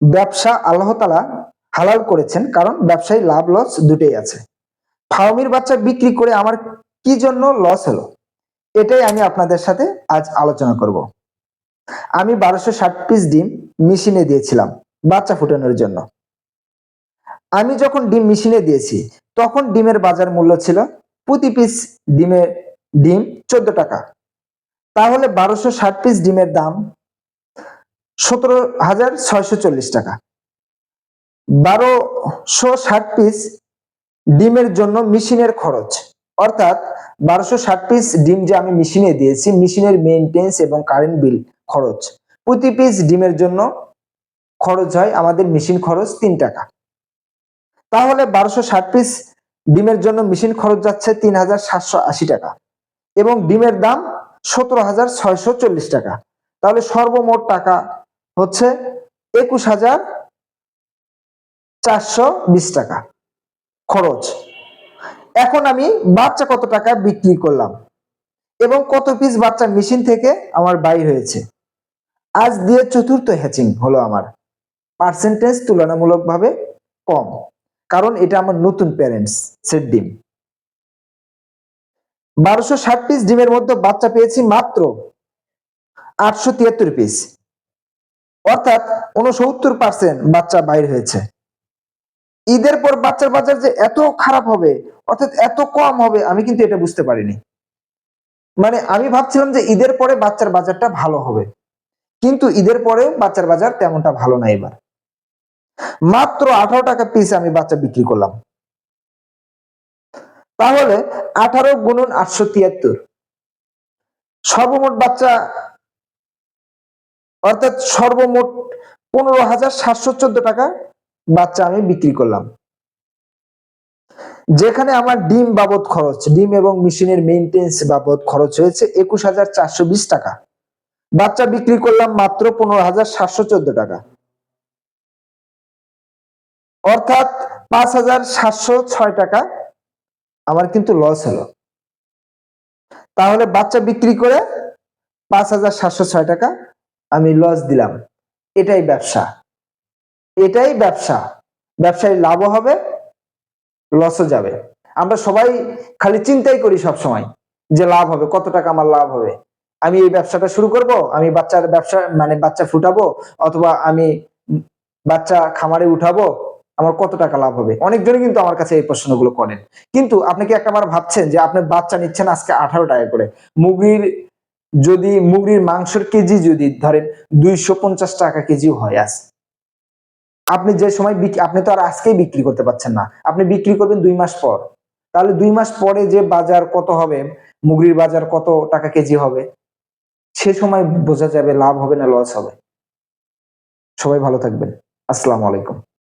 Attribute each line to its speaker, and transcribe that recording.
Speaker 1: ব্যবসা আল্লাহ তালা হালাল করেছেন, কারণ ব্যবসায় লাভ লস দুটোই আছে। ফার্মির বাচ্চা বিক্রি করে আমার কি জন্য লস হলো? এটাই আমি আপনাদের সাথে আজ আলোচনা করব। আমি বারোশো ষাট পিস ডিম মেশিনে দিয়েছিলাম বাচ্চা ফুটানোর জন্য। আমি যখন ডিম মেশিনে দিয়েছি, তখন ডিমের বাজার মূল্য ছিল প্রতি পিস ডিমের ডিম চোদ্দ টাকা। তাহলে বারোশো ষাট পিস ডিমের দাম সতেরো হাজার ছয়শো চল্লিশ টাকা। বারোশো ষাট পিস ডিমের জন্য মেশিনের খরচ। অর্থাৎ বারোশো ষাট পিস ডিম যে আমি মেশিনে দিয়েছি, মেশিনের মেনটেন্স এবং কারেন্ট বিল খরচ। প্রতি পিস ডিমের জন্য খরচ হয় আমাদের মেশিন খরচ তিন টাকা। তাহলে বারোশো ষাট পিস ডিমের জন্য মেশিন খরচ যাচ্ছে তিন হাজার সাতশো আশি টাকা এবং ডিমের দাম সতেরো হাজার ছয়শো চল্লিশ টাকা। তাহলে সর্বমোট টাকা হচ্ছে একুশ হাজার চারশো বিশ টাকা খরচ। এখন আমি বাচ্চা কত টাকা বিক্রি করলাম এবং কত পিস বাচ্চা মেশিন থেকে আমার বাইর হয়েছে। আজ দিয়ে চতুর্থ হ্যাচিং হলো আমার। পার্সেন্টেজ তুলনামূলকভাবে কম, কারণ এটা আমার নতুন প্যারেন্টস সেট ডিম। বারোশো ষাট পিস ডিমের মধ্যে বাচ্চা পেয়েছি মাত্র আটশো তিয়াত্তর পিস অর্থাৎ উনসত্তর পার্সেন্ট বাচ্চা বাইর হয়েছে। ঈদের পর বাচ্চার বাজার যে এত খারাপ হবে, অর্থাৎ এত কম হবে, আমি কিন্তু এটা বুঝতে পারিনি। মানে আমি ভাবছিলাম যে ঈদের পরে বাচ্চার বাজারটা ভালো হবে। কিন্তু ঈদের পরেও বাচ্চার বাজার তেমনটা ভালো না এবার। মাত্র আঠারো টাকা পিস আমি বাচ্চা বিক্রি করলাম। তাহলে আঠারো গুণন আটশো তিয়াত্তর। সর্বমোট বাচ্চা অর্থাৎ সর্বমোট পনেরো হাজার সাতশো চোদ্দ টাকা বাচ্চা আমি বিক্রি করলাম। যেখানে আমার ডিম বাবদ খরচ, ডিম এবং মেশিনের মেনটেন্স বাবদ খরচ হয়েছে একুশ হাজার চারশো বিশ টাকা। বাচ্চা বিক্রি করলাম মাত্র পনেরো হাজার সাতশো চোদ্দ টাকা। অর্থাৎ পাঁচ হাজার সাতশো ছয় টাকা আমার কিন্তু লস হলো। তাহলে বাচ্চা বিক্রি করে পাঁচ হাজার সাতশো ছয় টাকা আমি লস দিলাম। এটাই ব্যবসা। এটাই ব্যবসা। ব্যবসায় লাভও হবে লসও যাবে। আমরা সবাই খালি চিন্তাই করি সব সময় যে লাভ হবে, কত টাকা আমার লাভ হবে। আমি এই ব্যবসাটা শুরু করব? আমি বাচ্চার ব্যবসা মানে বাচ্চা ফুটাবো? অথবা আমি বাচ্চা খামারে উঠাবো? আমার কত টাকা লাভ হবে? অনেকজনই কিন্তু আমার কাছে এই প্রশ্নগুলো করেন। কিন্তু আপনি কি একবার ভাবছেন যে আপনি বাচ্চা নিচ্ছেন আজকে আঠারো টাকা করে? মুগরির যদি মুগরির মাংসের কেজি যদি ধরেন দুইশো পঞ্চাশ টাকা কেজিও হয় আজ। আপনি যে সময় বিক- আপনি তো আর আজকেই বিক্রি করতে পারছেন না। আপনি বিক্রি করবেন দুই মাস পর। তাহলে দুই মাস পরে যে বাজার কত হবে, মুগরির বাজার কত টাকা কেজি হবে, সে সময় বোঝা যাবে লাভ হবে না লস হবে। সবাই ভালো থাকবেন। আসসালামু আলাইকুম।